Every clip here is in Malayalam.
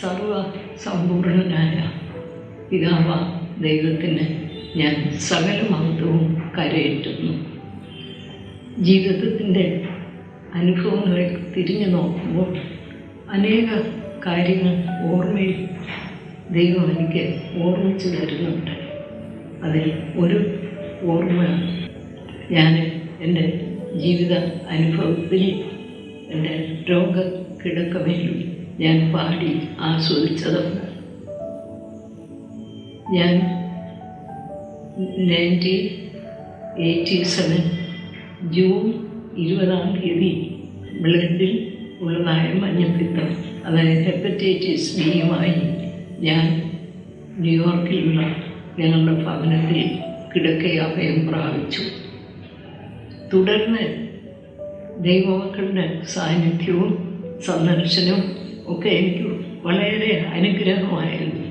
സർവ സമ്പൂർണനായ പിതാവ ദൈവത്തിന് ഞാൻ സകല മഹത്വവും കരയേറ്റുന്നു. ജീവിതത്തിന്റെ അനുഭവങ്ങളെ തിരിഞ്ഞു നോക്കുമ്പോൾ അനേക കാര്യങ്ങൾ ഓർമ്മയിൽ ദൈവം എനിക്ക് ഓർമ്മിച്ചു തരുന്നുണ്ട്. അതിൽ ഒരു ഓർമ്മ ഞാൻ എന്റെ ജീവിത അനുഭവത്തിൽ എന്റെ രോഗക്കിടക്കമേലും ഞാൻ പാടി ആസ്വദിച്ചതാണ് ഞാൻ നയന്റീൻ എയ്റ്റി സെവൻ ജൂൺ ഇരുപതാം തീയതി ബ്ലഡിൽ ഉള്ളതായ മഞ്ഞപ്പിത്തം. അതായത് ഹെപ്പറ്റൈറ്റിസ് ബിയുമായി ഞാൻ ന്യൂയോർക്കിലുള്ള ഞങ്ങളുടെ ഭവനത്തിൽ കിടക്കയാഭയം പ്രാപിച്ചു. തുടർന്ന് ദൈവമക്കളുടെ സാന്നിധ്യവും സന്ദർശനവും ഒക്കെ എനിക്ക് വളരെ അനുഗ്രഹമായിരുന്നു.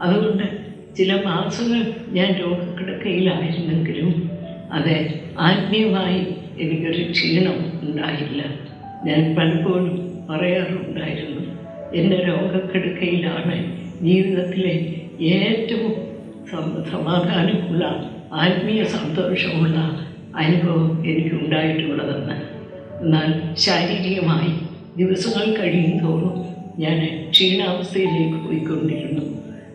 അതുകൊണ്ട് ചില മാസങ്ങൾ ഞാൻ രോഗക്കിടക്കയിലായിരുന്നെങ്കിലും അത് ആത്മീയമായി എനിക്കൊരു ക്ഷീണം ഉണ്ടായില്ല. ഞാൻ പലപ്പോഴും പറയാറുണ്ടായിരുന്നു എന്റെ രോഗക്കിടക്കയിലാണ് ജീവിതത്തിലെ ഏറ്റവും സമാധാനമുള്ള ആത്മീയ സന്തോഷമുള്ള അനുഭവം എനിക്കുണ്ടായിട്ടുള്ളതെന്ന്. എന്നാൽ ശാരീരികമായി ദിവസങ്ങൾ കഴിയും തോറും ഞാൻ ക്ഷീണാവസ്ഥയിലേക്ക് പോയിക്കൊണ്ടിരുന്നു.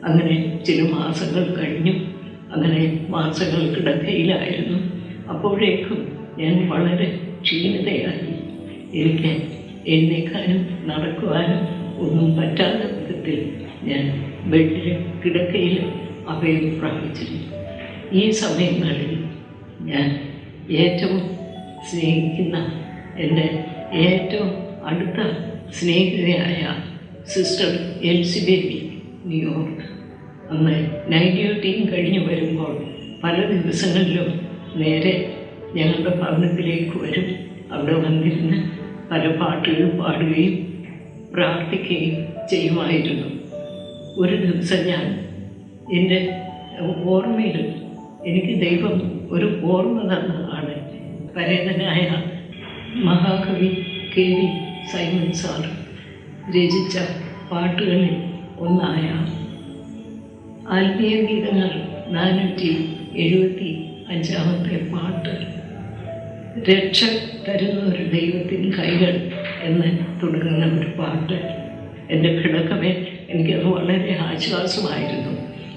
അങ്ങനെ ചില മാസങ്ങൾ കഴിഞ്ഞു. അങ്ങനെ മാസങ്ങൾ കിടക്കയിലായിരുന്നു. അപ്പോഴേക്കും ഞാൻ വളരെ ക്ഷീണിതയായി. എനിക്ക് എഴുന്നേക്കാനും നടക്കുവാനും ഒന്നും പറ്റാത്ത വിധത്തിൽ ഞാൻ ബെഡിൽ കിടക്കയിൽ അഭയം പ്രാപിച്ചിരുന്നു ഈ സമയങ്ങളിൽ ഞാൻ ഏറ്റവും സ്നേഹിക്കുന്ന എന്റെ ഏറ്റവും അടുത്ത സ്നേഹിതയായ sister Elsy Baby New York. അന്ന് നൈറ്റ് ഡ്യൂട്ടിയും കഴിഞ്ഞ് വരുമ്പോൾ പല ദിവസങ്ങളിലും നേരെ ഞങ്ങളുടെ ഭവനത്തിലേക്ക് വരും. അവിടെ വന്നിരുന്ന് പല പാട്ടുകൾ പാടുകയും പ്രാർത്ഥിക്കുകയും ചെയ്യുമായിരുന്നു. ഒരു ദിവസം ഞാൻ എന്റെ ഓർമ്മയിൽ എനിക്ക് ദൈവം ഒരു ഓർമ്മ തന്നതാണ്. പരേതനായ മഹാകവി കെ വി സൈമൺ സാർ രചിച്ച പാട്ടുകളിൽ ഒന്നായ ആത്മീയ ഗീതങ്ങൾ നാനൂറ്റി എഴുപത്തി അഞ്ചാമത്തെ പാട്ട് രക്ഷ തരുന്ന ഒരു ദൈവത്തിൻ കൈകൾ എന്ന് തുടങ്ങുന്ന ഒരു പാട്ട്. എന്റെ കിടക്കമേ എനിക്കത് വളരെ ആശ്വാസമായിരുന്നു.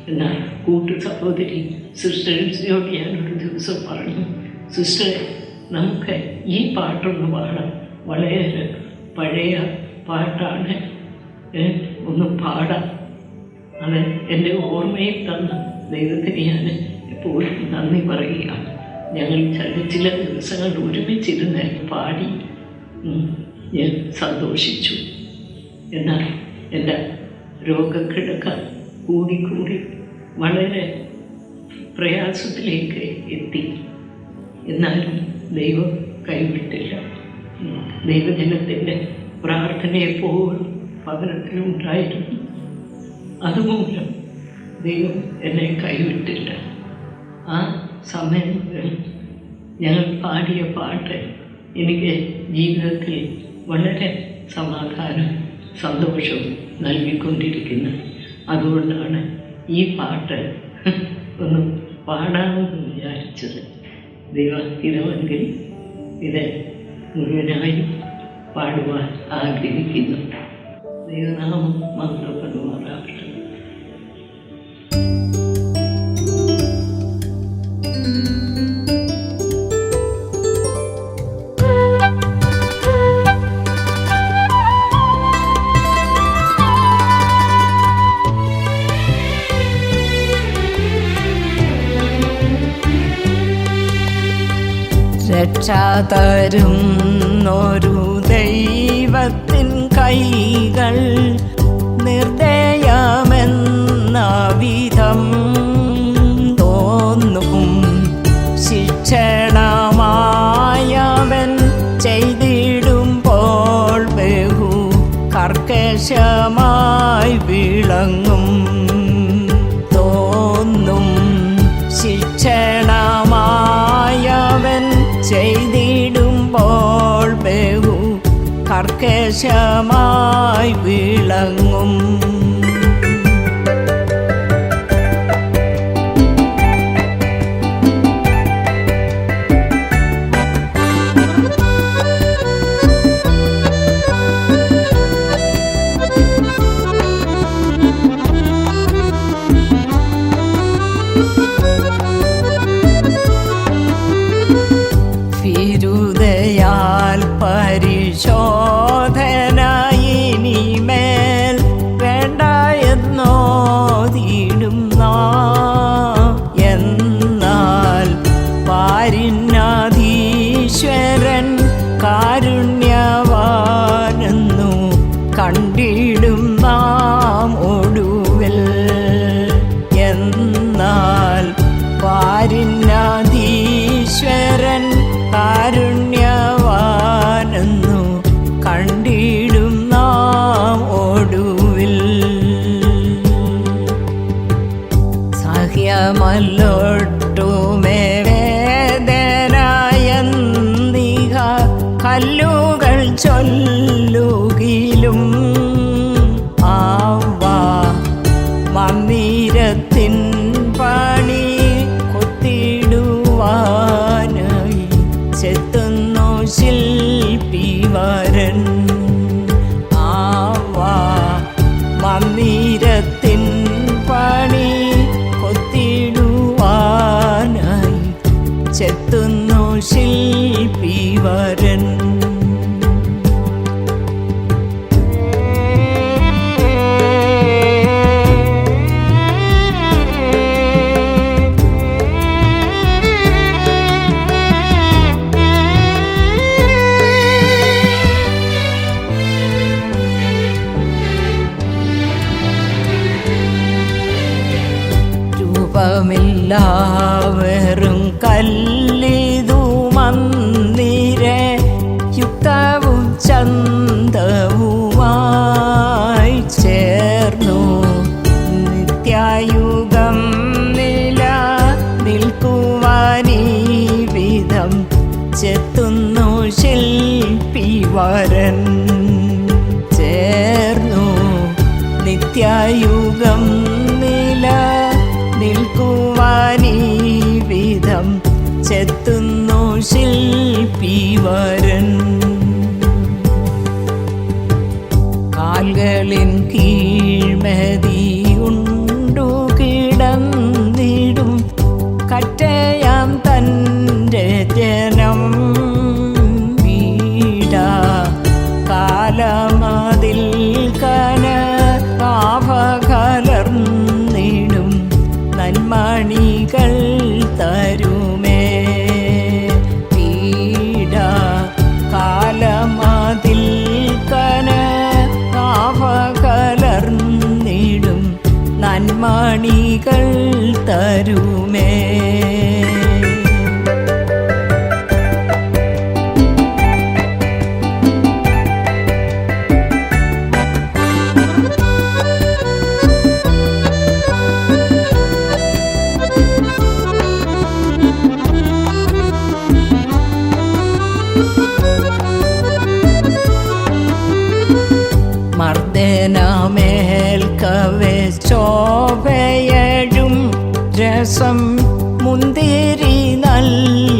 എന്നാൽ കൂട്ടു സഹോദരി സിസ്റ്റേഴ്സിനോട് ഞാൻ ഒരു ദിവസം പറഞ്ഞു സിസ്റ്ററെ നമുക്ക് ഈ പാട്ടൊന്ന് പാടാം. വളരെ പഴയ പാട്ടാണ്. ഒന്ന് പാടാം. അത് എന്റെ ഓർമ്മയിൽ തന്ന ദൈവത്തിന് ഞാൻ എപ്പോഴും നന്ദി പറയുകയാണ്. ഞങ്ങൾ ചില ദിവസങ്ങൾ ഒരുമിച്ചിരുന്ന് പാടി ഞാൻ സന്തോഷിച്ചു. എന്നാൽ എന്റെ രോഗക്കിടക്ക കൂടിക്കൂടി വളരെ പ്രയാസത്തിലേക്ക് എത്തി. എന്നാലും ദൈവം കൈവിട്ടില്ല. ദൈവജനത്തിന്റെ പ്രാർത്ഥന എപ്പോഴും ഭവനത്തിലുണ്ടായിരുന്നു അതുമൂലം ദൈവം എന്നെ കൈവിട്ടില്ല. ആ സമയം ഞങ്ങൾ പാടിയ പാട്ട് എനിക്ക് ജീവിതത്തിൽ വളരെ സമാധാനം സന്തോഷവും നൽകിക്കൊണ്ടിരിക്കുന്നത് അതുകൊണ്ടാണ് ഈ പാട്ട് ഒന്ന് പാടാമെന്ന് വിചാരിച്ചത്. ദൈവഹിതമെങ്കിൽ ഇത് മുഴുവനായും പാടുവാൻ ആഗ്രഹിക്കുന്നു. ദൈവനാമം മന്ത്രപ്പെടുമാറാകട്ടെ. രക്ഷാതരുന്നൊരു ദൈവത്തിൻ കൈകൾ നിർദ്ദയമെന്ന തോന്നും ശിക്ഷണമായവൻ ശമ വരൻ. രൂപമില്ല വെറും കല്ലി വശത്തുന്നു ശില്പി വരൻ ചേർന്നു. നിത്യായുഗം നില നിൽക്കുവാനീ വിധം ചെത്തുന്നു ശില്പി വരൻ കാൽകളിൻ കീഴ്മതി വളരുമേ മർദ്ദനമേൽക്കവേ ശോഭയട രസം മുന്തേരി നല്ല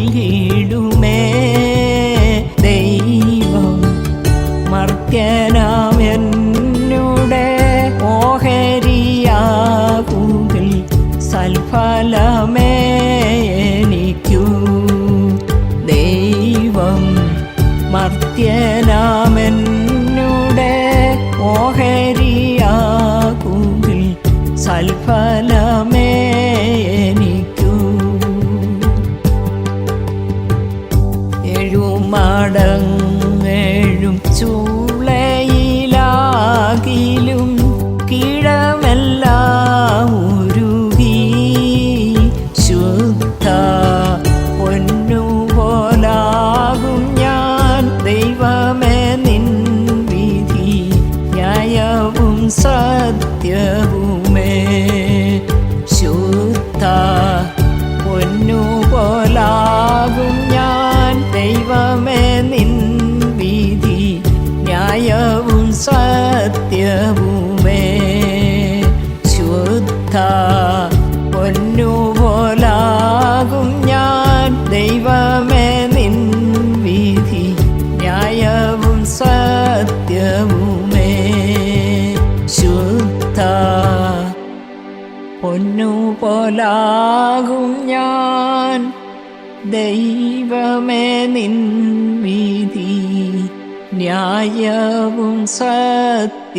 പൊന്നുപോലാകും ഞാൻ. ദൈവമേ നിൻ വിധി ന്യായവും സത്യവുമേ.